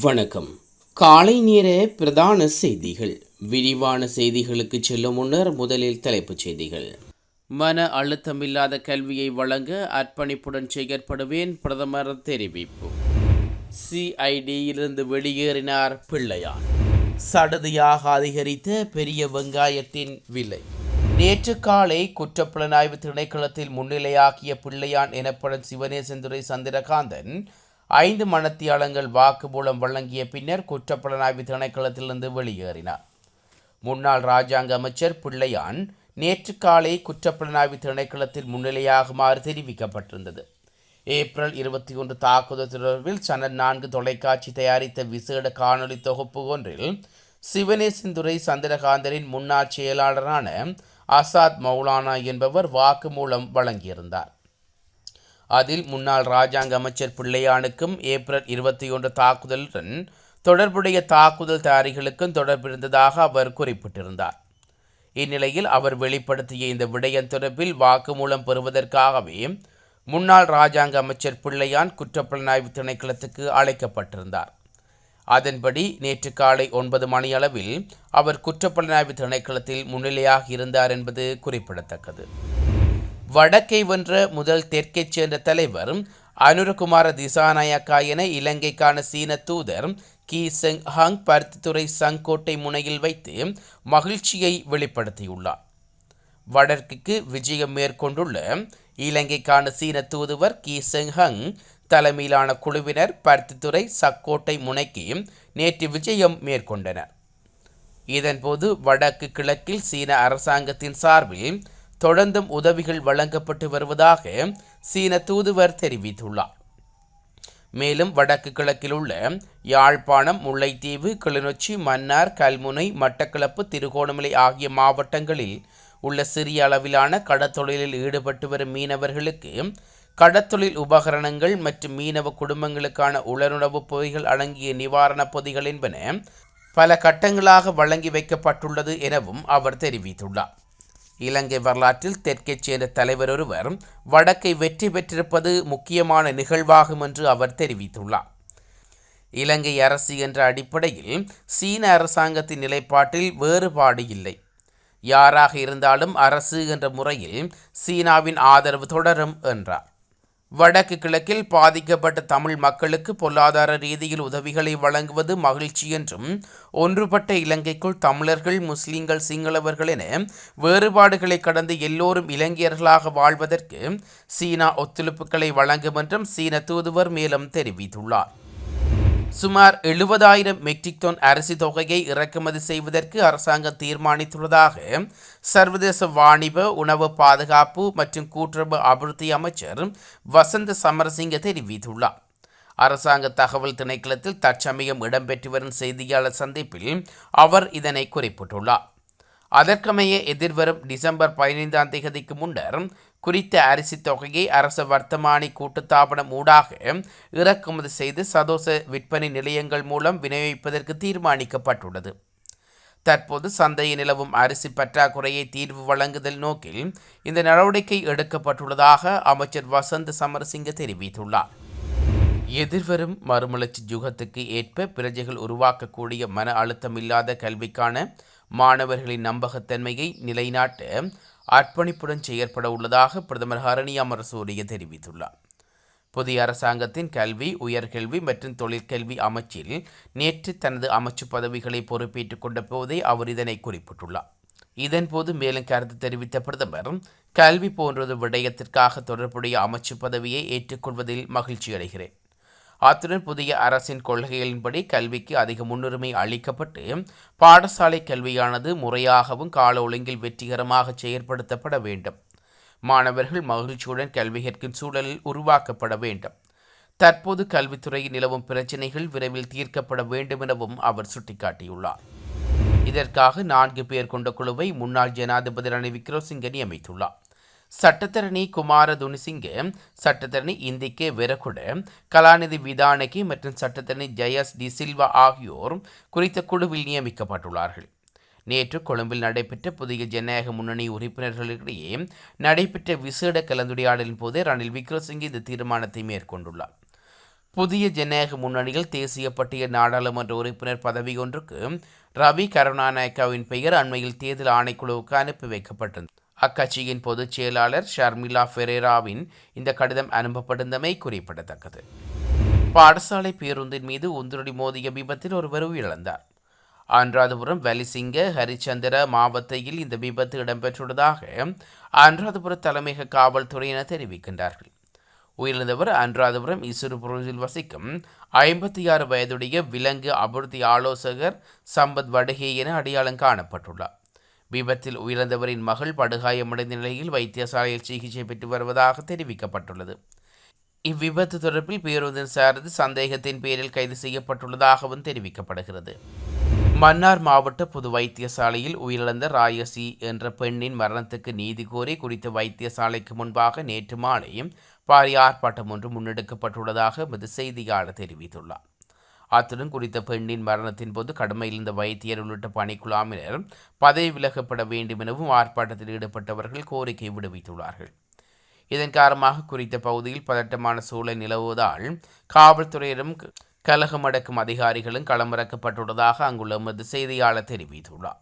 வணக்கம். காலை நேர பிரதான செய்திகள். விரிவான செய்திகளுக்கு செல்லும் முன்னர் முதலில் தலைப்புச் செய்திகள். மன அழுத்தமில்லாத கல்வியை வழங்க அர்ப்பணிப்புடன் செயற்படுவேன் பிரதமர் தெரிவிப்பு. சிஐடியிலிருந்து வெளியேறினார் பிள்ளையார். சடதியாக அதிகரித்த பெரிய வெங்காயத்தின் விலை. நேற்று காலை குற்றப்புலனாய்வு திணைக்களத்தில் முன்னிலையாக்கிய பிள்ளையான் எனப்படும் சிவனேசந்துரை சந்திரகாந்தன் ஐந்து மணத்தியாளங்கள் வாக்குமூலம் வழங்கிய பின்னர் குற்றப்புலனாய்வு திணைக்களத்திலிருந்து வெளியேறினார். முன்னாள் ராஜாங்க அமைச்சர் பிள்ளையான் நேற்று காலை குற்றப்புலனாய்வு திணைக்களத்தில் முன்னிலையாகுமாறு தெரிவிக்கப்பட்டிருந்தது. ஏப்ரல் இருபத்தி ஒன்று தாக்குதல் தொடர்பில் சனல் நான்கு தொலைக்காட்சி தயாரித்த விசேட காணொலி தொகுப்பு ஒன்றில் சிவனேசந்துரை சந்திரகாந்தரின் முன்னாள் செயலாளரான அசாத் மௌலானா என்பவர் வாக்குமூலம் வழங்கியிருந்தார். அதில் முன்னாள் ராஜாங்க அமைச்சர் பிள்ளையானுக்கும் ஏப்ரல் இருபத்தி ஒன்று தாக்குதலுடன் தொடர்புடைய தாக்குதல் தயாரிகளுக்கும் தொடர்பிருந்ததாக அவர் குறிப்பிட்டிருந்தார். இந்நிலையில் அவர் வெளிப்படுத்திய இந்த விடயம் தொடர்பில் வாக்குமூலம் பெறுவதற்காகவே முன்னாள் ராஜாங்க அமைச்சர் பிள்ளையான் குற்றப்புலனாய்வு திணைக்களத்துக்கு அழைக்கப்பட்டிருந்தார். அதன்படி நேற்று காலை ஒன்பது மணியளவில் அவர் குற்றப்புலனாய்வு திணைக்களத்தில் முன்னிலையாக இருந்தார் என்பது குறிப்பிடத்தக்கது. வடக்கை வென்ற முதல் தெற்கைச் சேர்ந்த தலைவர் அனுரகுமார திசாநாயக்கா என இலங்கைக்கான சீன தூதர் கி செங் ஹாங் பருத்தித்துறை சங்கோட்டை முனையில் வைத்து மகிழ்ச்சியை வெளிப்படுத்தியுள்ளார். வடக்குக்கு விஜயம் மேற்கொண்டுள்ள இலங்கைக்கான சீன தூதுவர் கி செங் ஹங் தலைமையிலான குழுவினர் பருத்தித்துறை சக்கோட்டை முனைக்கு நேற்று விஜயம் மேற்கொண்டனர். இதன்போது வடக்கு கிழக்கில் சீன அரசாங்கத்தின் சார்பில் தொடர்ந்தும் உதவிகள் வழங்கப்பட்டு வருவதாக சீன தூதுவர் தெரிவித்துள்ளார். மேலும் வடக்கு கிழக்கில் உள்ள யாழ்ப்பாணம் முல்லைத்தீவு கிளிநொச்சி மன்னார் கல்முனை மட்டக்களப்பு திருகோணமலை ஆகிய மாவட்டங்களில் உள்ள சிறிய அளவிலான கடத்தொழிலில் ஈடுபட்டு வரும் மீனவர்களுக்கு கடத்தொழில் உபகரணங்கள் மற்றும் மீனவ குடும்பங்களுக்கான உலருணவுப் பொதிகள் அடங்கிய நிவாரணப் பொதிகள் என்பன பல கட்டங்களாக வழங்கி வைக்கப்பட்டுள்ளது எனவும் அவர் தெரிவித்துள்ளார். இலங்கை வரலாற்றில் தெற்கைச் சேர்ந்த தலைவர் ஒருவர் வடக்கை வெற்றி பெற்றிருப்பது முக்கியமான நிகழ்வாகும் என்று அவர் தெரிவித்துள்ளார். இலங்கை அரசு என்ற அடிப்படையில் சீன அரசாங்கத்தின் நிலைப்பாட்டில் வேறுபாடு இல்லை. யாராக இருந்தாலும் அரசு என்ற முறையில் சீனாவின் ஆதரவு தொடரும் என்றார். வடக்கு கிழக்கில் பாதிக்கப்பட்ட தமிழ் மக்களுக்கு பொருளாதார ரீதியில் உதவிகளை வழங்குவது மகிழ்ச்சி என்றும் ஒன்றுபட்ட இலங்கைக்குள் தமிழர்கள் முஸ்லிம்கள் சிங்களவர்கள் என வேறுபாடுகளை கடந்து எல்லோரும் இலங்கையர்களாக வாழ்வதற்கு சீனா ஒத்துழைப்புகளை வழங்கும் என்றும் சீன தூதுவர் மேலும் தெரிவித்துள்ளார். சுமார் எழுபதாயிரம் மெட்ரிக் டன் அரிசி தொகையை இறக்குமதி செய்வதற்கு அரசாங்கம் தீர்மானித்துள்ளதாக சர்வதேச வாணிப உணவு பாதுகாப்பு மற்றும் கூட்டுறவு அபிவிருத்தி அமைச்சர் வசந்த சமரசிங்க தெரிவித்துள்ளார். அரசாங்க தகவல் திணைக்களத்தில் தற்சமயம் இடம்பெற்று வரும் செய்தியாளர் சந்திப்பில் அவர் இதனை குறிப்பிட்டுள்ளார். அதற்கமைய எதிர்வரும் டிசம்பர் பதினைந்தாம் தேதிக்கு முன்னர் குறித்த அரிசி தொகையை அரசு வர்த்தமானி கூட்டுத்தாபனம் ஊடாக இறக்குமதி செய்து சதோச விற்பனை நிலையங்கள் மூலம் விநியோகிப்பதற்கு தீர்மானிக்கப்பட்டுள்ளது. தற்போது சந்தையில் நிலவும் அரிசி பற்றாக்குறையை தீர்வு வழங்குதல் நோக்கில் இந்த நடவடிக்கை எடுக்கப்பட்டுள்ளதாக அமைச்சர் வசந்த் சமரசிங்க தெரிவித்துள்ளார். எதிர்வரும் மறுமலர்ச்சி யுகத்துக்கு ஏற்ப பிரஜைகள் உருவாக்கக்கூடிய மன அழுத்தமில்லாத கல்விக்கான மாணவர்களின் நம்பகத்தன்மையை நிலைநாட்ட அர்ப்பணிப்புடன் செயற்பட உள்ளதாக பிரதமர் ஹரணி அமரசூரிய தெரிவித்துள்ளார். புதிய அரசாங்கத்தின் கல்வி உயர்கல்வி மற்றும் தொழிற்கல்வி அமைச்சில் நேற்று தனது அமைச்சு பதவிகளை பொறுப்பேற்றுக் கொண்ட போதே அவர் இதனை குறிப்பிட்டுள்ளார். இதன்போது மேலும் கருத்து தெரிவித்த பிரதமர் கல்வி போன்றது விடயத்திற்காக தொடர்புடைய அமைச்சு பதவியை ஏற்றுக்கொள்வதில் மகிழ்ச்சி அடைகிறேன் அத்துடன் புதிய அரசின் கொள்கைகளின்படி கல்விக்கு அதிக முன்னுரிமை அளிக்கப்பட்டு பாடசாலை கல்வியானது முறையாகவும் கால ஒழுங்கில் வெற்றிகரமாக செயற்படுத்தப்பட வேண்டும். மாணவர்கள் மகிழ்ச்சியுடன் கல்வி கற்கும் சூழலில் உருவாக்கப்பட வேண்டும். தற்போது கல்வித்துறையில் நிலவும் பிரச்சினைகள் விரைவில் தீர்க்கப்பட வேண்டும் எனவும் அவர் சுட்டிக்காட்டியுள்ளார். இதற்காக நான்கு பேர் கொண்ட குழுவை முன்னாள் ஜனாதிபதி ரணில் விக்ரமசிங்கே நியமித்துள்ளார். சட்டத்தரணி குமார துனிசிங்க சட்டத்தரணி இந்திக்கே வெரகுட கலாநிதி விதானகி மற்றும் சட்டத்தரணி ஜெயஸ் டி சில்வா ஆகியோர் குறித்த குழுவில் நியமிக்கப்பட்டுள்ளார்கள். நேற்று கொழும்பில் நடைபெற்ற புதிய ஜனநாயக முன்னணி உறுப்பினர்களிடையே நடைபெற்ற விசேட கலந்துரையாடலின் போது ரணில் விக்ரமசிங்கே இந்த தீர்மானத்தை மேற்கொண்டுள்ளார். புதிய ஜனநாயக முன்னணியில் தேசிய பட்டியல் நாடாளுமன்ற உறுப்பினர் பதவி ஒன்றுக்கு ரவி கருணாநாயக்காவின் பெயர் அண்மையில் தேர்தல் ஆணைக்குழுவுக்கு அனுப்பி வைக்கப்பட்டது அக்கட்சியின் பொதுச் செயலாளர் ஷர்மிளா ஃபெரேராவின் இந்த கடிதம் அனுப்பப்பட்டிருந்தமை குறிப்பிடத்தக்கது. பாடசாலை பேருந்தின் மீது உந்துரடி மோதிய விபத்தில் ஒருவர் உயிரிழந்தார். அனுராதபுரம் வலிசிங்க ஹரிச்சந்திர மாவட்டத்தில் இந்த விபத்து இடம்பெற்றுள்ளதாக அனுராதபுர தலைமையக காவல்துறையினர் தெரிவிக்கின்றார்கள். உயிரிழந்தவர் அனுராதபுரம் இசுருபுரத்தில் வசிக்கும் ஐம்பத்தி ஆறு வயதுடைய விலங்கு அபிவிருத்தி ஆலோசகர் சம்பத் வடகே என அடையாளம் காணப்பட்டுள்ளார். விபத்தில் உயிரிழந்தவரின் மகள் படுகாயமடைந்த நிலையில் வைத்தியசாலையில் சிகிச்சை பெற்று வருவதாக தெரிவிக்கப்பட்டுள்ளது. இவ்விபத்து தொடர்பில் பேருந்தின் சாரதி சந்தேகத்தின் பேரில் கைது செய்யப்பட்டுள்ளதாகவும் தெரிவிக்கப்படுகிறது. மன்னார் மாவட்ட பொது வைத்தியசாலையில் உயிரிழந்த ராயசி என்ற பெண்ணின் மரணத்துக்கு நீதி கோரி குறித்த வைத்தியசாலைக்கு முன்பாக நேற்று மாலை பாரிய ஆர்ப்பாட்டம் ஒன்று முன்னெடுக்கப்பட்டுள்ளதாக எமது செய்தியாளர் தெரிவித்துள்ளார். அத்துடன் குறித்த பெண்ணின் மரணத்தின் போது கடமையில் இருந்த வைத்தியர் உள்ளிட்ட பணிக்குழாமினர் பதவி விலகப்பட வேண்டும் எனவும் ஆர்ப்பாட்டத்தில் ஈடுபட்டவர்கள் கோரிக்கை விடுவித்துள்ளார்கள். இதன் காரணமாக குறித்த பகுதியில் பதட்டமான சூழல் நிலவுவதால் காவல்துறையினரும் கலகம் அடக்கும் அதிகாரிகளும் களமிறக்கப்பட்டுள்ளதாக அங்குள்ள எமது செய்தியாளர் தெரிவித்துள்ளார்.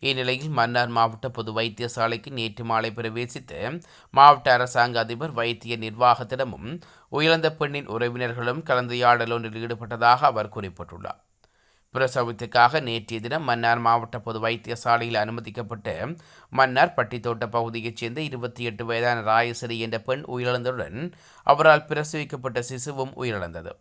இந்நிலையில் மன்னார் மாவட்ட பொது வைத்தியசாலைக்கு நேற்று மாலை பிரவேசித்து மாவட்ட அரசாங்க அதிபர் வைத்திய நிர்வாகத்திடமும் உயிர்ந்த பெண்ணின் உறவினர்களும் கலந்துரையாடல் ஒன்றில் ஈடுபட்டதாக அவர் குறிப்பிட்டுள்ளார். பிரசவத்துக்காக நேற்றைய தினம் மன்னார் மாவட்ட பொது வைத்தியசாலையில் அனுமதிக்கப்பட்டு மன்னார் பட்டித்தோட்ட பகுதியைச் சேர்ந்த இருபத்தி எட்டு வயதான ராயசரி என்ற பெண் உயிரிழந்ததுடன் அவரால் பிரசவிக்கப்பட்ட சிசுவும் உயிரிழந்தது.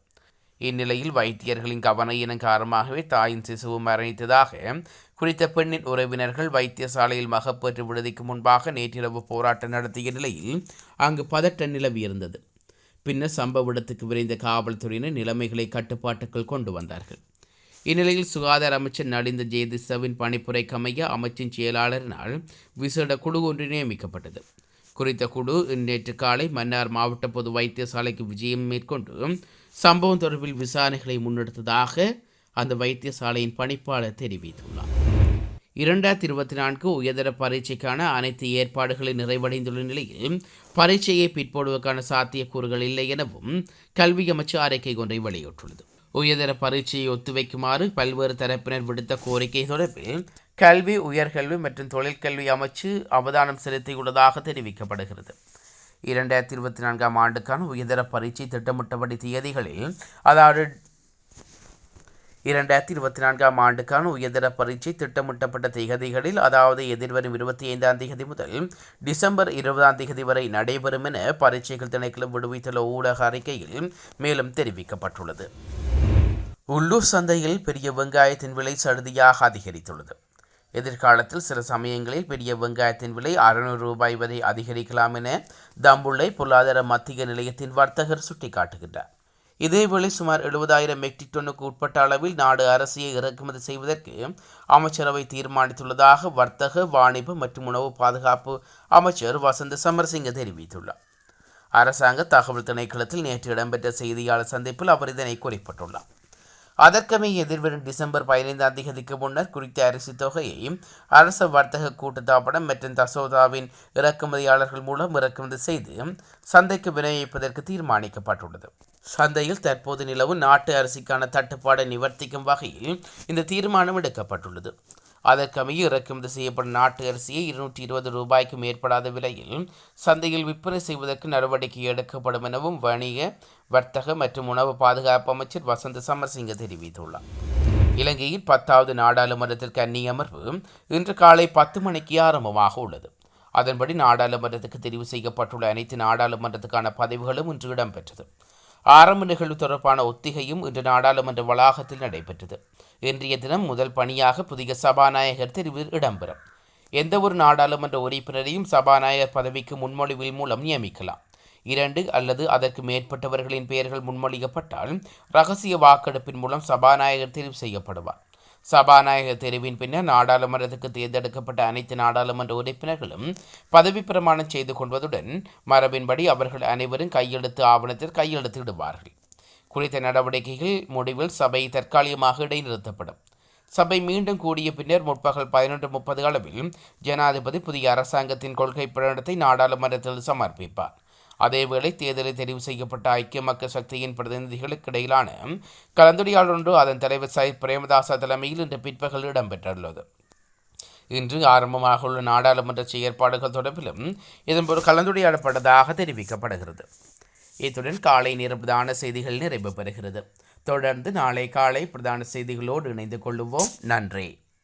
இந்நிலையில் வைத்தியர்களின் கவனையினம் காரணமாகவே தாயின் சிசுவும் மரணித்ததாக குறித்த பெண்ணின் உறவினர்கள் வைத்தியசாலையில் மகப்பேற்று விடுதிக்கு முன்பாக நேற்றிரவு போராட்டம் நடத்திய நிலையில் அங்கு பதட்ட நிலவியிருந்தது பின்னர் சம்பவ இடத்துக்கு விரைந்த காவல்துறையினர் நிலைமைகளை கட்டுப்பாட்டுக்குள் கொண்டு வந்தார்கள். இந்நிலையில் சுகாதார அமைச்சர் நலிந்த ஜெயதிசவின் பணிப்புரைக்கமைய அமைச்சின் செயலாளரினால் விசேட குழு ஒன்று நியமிக்கப்பட்டது. குறித்த குழு நேற்று காலை மன்னார் மாவட்ட பொது வைத்தியசாலைக்கு விஜயம் மேற்கொண்டு சம்பவம் தொடர்பில் விசாரணைகளை முன்னெடுத்ததாக அந்த வைத்தியசாலையின் பணிப்பாளர் தெரிவித்துள்ளார். இரண்டாயிரத்தி இருபத்தி நான்கு உயர்தர பரீட்சைக்கான அனைத்து ஏற்பாடுகளும் நிறைவடைந்துள்ள நிலையில் பரீட்சையை பிற்போடுவதற்கான சாத்தியக்கூறுகள் இல்லை எனவும் கல்வி அமைச்சு அறிக்கை ஒன்றை வெளியிட்டுள்ளது. உயர்தர பரீட்சையை ஒத்துவைக்குமாறு பல்வேறு தரப்பினர் விடுத்த கோரிக்கை தொடர்பில் கல்வி உயர்கல்வி மற்றும் தொழிற்கல்வி அமைச்சு அவதானம் செலுத்தியுள்ளதாக தெரிவிக்கப்படுகிறது. இரண்டாயிரத்தி இருபத்தி நான்காம் ஆண்டுக்கான உயர்தர பரீட்சை திட்டமிட்டபடி தேதிகளில் அதாவது இரண்டாயிரத்தி இருபத்தி நான்காம் ஆண்டுக்கான உயர்தர பரீட்சை திட்டமிட்டப்பட்ட திகதிகளில் அதாவது எதிர்வரும் இருபத்தி ஐந்தாம் தேதி முதல் டிசம்பர் இருபதாம் தேதி வரை நடைபெறும் என பரீட்சைகள் திணைக்களம் விடுவித்துள்ள ஊடக அறிக்கையில் மேலும் தெரிவிக்கப்பட்டுள்ளது. உள்ளூர் சந்தையில் பெரிய வெங்காயத்தின் விலை சடுதியாக அதிகரித்துள்ளது. எதிர்காலத்தில் சில சமயங்களில் பெரிய வெங்காயத்தின் விலை அறுநூறு ரூபாய் வரை அதிகரிக்கலாம் என தம்புள்ளை பொருளாதார மத்திய நிலையத்தின் வர்த்தகர் சுட்டிக்காட்டுகின்றார். இதேவேளை சுமார் எழுபதாயிரம் மெட்ரிக் டன்னுக்கு உட்பட்ட அளவில் நாடு அரசியை இறக்குமதி செய்வதற்கு அமைச்சரவை தீர்மானித்துள்ளதாக வர்த்தக வாணிப மற்றும் உணவு பாதுகாப்பு அமைச்சர் வசந்த சமரசிங்க தெரிவித்துள்ளார். அரசாங்க தகவல் திணைக்களத்தில் நேற்று இடம்பெற்ற செய்தியாளர் சந்திப்பில் அவர் இதனை குறிப்பிட்டுள்ளார். அதற்கமே எதிர்வரும் டிசம்பர் பதினைந்தாம் தேதிக்கு முன்னர் குறித்த அரிசி தொகையை அரச வர்த்தக கூட்டுத்தாபனம் மற்றும் தசோதாவின் இறக்குமதியாளர்கள் மூலம் இறக்குமதி செய்து சந்தைக்கு விநியோகிப்பதற்கு தீர்மானிக்கப்பட்டுள்ளது. சந்தையில் தற்போது நிலவும் நாட்டு அரிசிக்கான தட்டுப்பாடை நிவர்த்திக்கும் வகையில் இந்த தீர்மானம் எடுக்கப்பட்டுள்ளது. அதற்கமைய இறக்குமதி செய்யப்படும் நாட்டு அரிசியை இருநூற்றி இருபது ரூபாய்க்கு மேற்படாத விலையில் சந்தையில் விற்பனை செய்வதற்கு நடவடிக்கை எடுக்கப்படும் எனவும் வணிக வர்த்தக மற்றும் உணவு பாதுகாப்பு அமைச்சர் வசந்த சமரசிங்க தெரிவித்துள்ளார். இலங்கையில் பத்தாவது நாடாளுமன்றத்திற்கு அந்நிய அமர்வு இன்று காலை பத்து மணிக்கு ஆரம்பமாக உள்ளது. அதன்படி நாடாளுமன்றத்துக்கு தெரிவு செய்யப்பட்டுள்ள அனைத்து நாடாளுமன்றத்துக்கான பதவிகளும் இன்று இடம்பெற்றது. ஆரம்ப நிகழ்வு தொடர்பான ஒத்திகையும் இன்று நாடாளுமன்ற வளாகத்தில் நடைபெற்றது. இன்றைய தினம் முதல் பணியாக புதிய சபாநாயகர் தெரிவு இடம்பெறும். எந்த ஒரு நாடாளுமன்ற உறுப்பினரையும் சபாநாயகர் பதவிக்கு முன்மொழிவில் மூலம் நியமிக்கலாம். இரண்டு அல்லது அதற்கு மேற்பட்டவர்களின் பெயர்கள் முன்மொழியப்பட்டால் ரகசிய வாக்கெடுப்பின் மூலம் சபாநாயகர் தெரிவு செய்யப்படுவார். சபாநாயகர் தெரிவின் பின்னர் நாடாளுமன்றத்துக்கு தேர்ந்தெடுக்கப்பட்ட அனைத்து நாடாளுமன்ற உறுப்பினர்களும் பதவி பிரமாணம் செய்து கொள்வதுடன் மரபின்படி அவர்கள் அனைவரும் கையெழுத்து ஆவணத்தில் கையெழுத்திடுவார்கள். குறித்த நடவடிக்கைகள் முடிவில் சபை தற்காலிகமாக இடைநிறுத்தப்படும். சபை மீண்டும் கூடிய பின்னர் முற்பகல் பதினொன்று முப்பது அளவில் ஜனாதிபதி புதிய அரசாங்கத்தின் கொள்கை பிரகடனத்தை நாடாளுமன்றத்தில் சமர்ப்பிப்பார். அதேவேளை தேர்தலில் தெரிவு செய்யப்பட்ட ஐக்கிய மக்கள் சக்தியின் பிரதிநிதிகளுக்கு இடையிலான கலந்துரையாடல் ஒன்று அதன் தலைவர் சயித் பிரேமதாச தலைமையில் இன்று பிற்பகல் இடம்பெற்றுள்ளது. இன்று ஆரம்பமாக உள்ள நாடாளுமன்ற செயற்பாடுகள் தொடர்பிலும் இதன்போது கலந்துரையாடப்பட்டதாக தெரிவிக்கப்படுகிறது. இத்துடன் காலை நேர பிரதான செய்திகள் நிறைவு பெறுகிறது. தொடர்ந்து நாளை காலை பிரதான செய்திகளோடு இணைந்து கொள்ளுவோம். நன்றி.